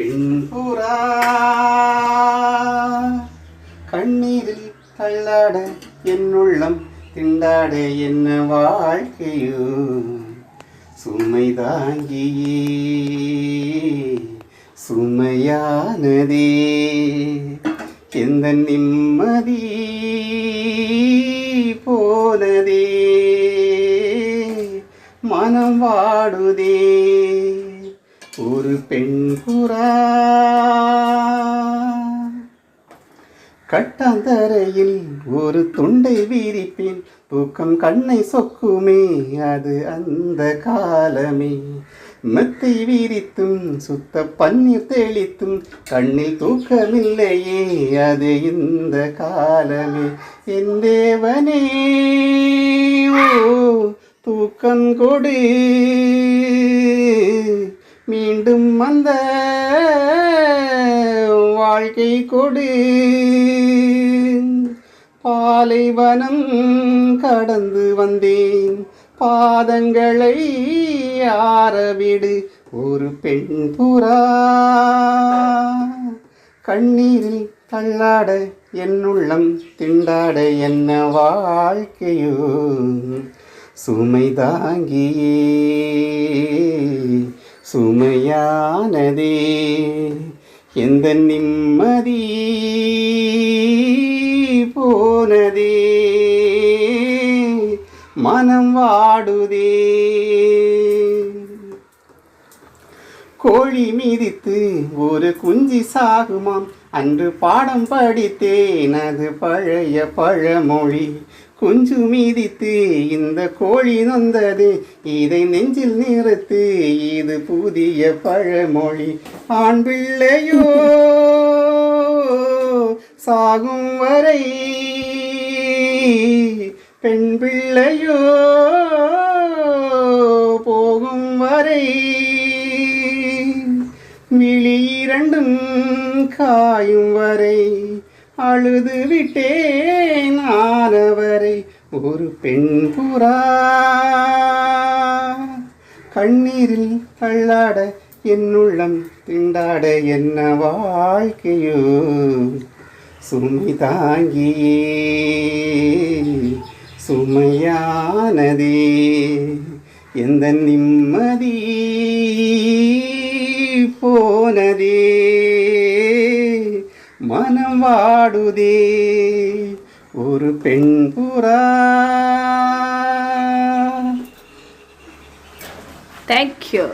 பெண் கண்ணீரில் தள்ளாட என்னுள்ளம் திண்டாட என்ன வாழ்க்கையோ? சுமை தாங்கியே. சுமையானதே எந்த நிம்மதி போனதே? மனம் வாடுதே. ஒரு பெண் புறா கட்டாந்தரையில் ஒரு துண்டை விரிப்பேன். தூக்கம் கண்ணை சொக்குமே அது அந்த காலமே. மெத்தை வீரித்தும் சுத்த பன்னீர் தெளித்தும் கண்ணில் தூக்கமில்லையே அது இந்த காலமே. என் தேவனே ஓ தூக்கம் கொடு. மீண்டும் அந்த வாழ்க்கை கொடு. பாலைவனம் கடந்து வந்தேன். பாதங்களை ஆரவிடு ஒரு பெண் புறா. கண்ணீரில் தள்ளாட என்னுள்ளம் திண்டாட என்ன வாழ்க்கையோ? சுமை தாங்கியே. சுமையானதே எந்த நிம்மதி போனதே மனம் வாடுதே. கோழி மீதித்து ஒரு குஞ்சி சாகுமாம் அன்று பாடம் படித்தேன் அது பழைய பழமொழி. கொஞ்சு மீதித்து இந்த கோழி நொந்தது இதை நெஞ்சில் நிறுத்து இது புதிய பழமொழி. ஆண் பிள்ளையோ சாகும் வரை பெண் பிள்ளையோ போகும் வரை விழி இரண்டும் காயும் வரை அழுது விட்டேன் ஆனவரை ஒரு பெண் புறா. கண்ணீரில் தள்ளாட என்னுள்ளம் திண்டாட என்ன வாழ்க்கையோ? சுமை தாங்கியே சுமையானதே எந்த நிம்மதி போனதே? மனம் வாடுதே. ஒரு பெண் புறா. தேங்க்யூ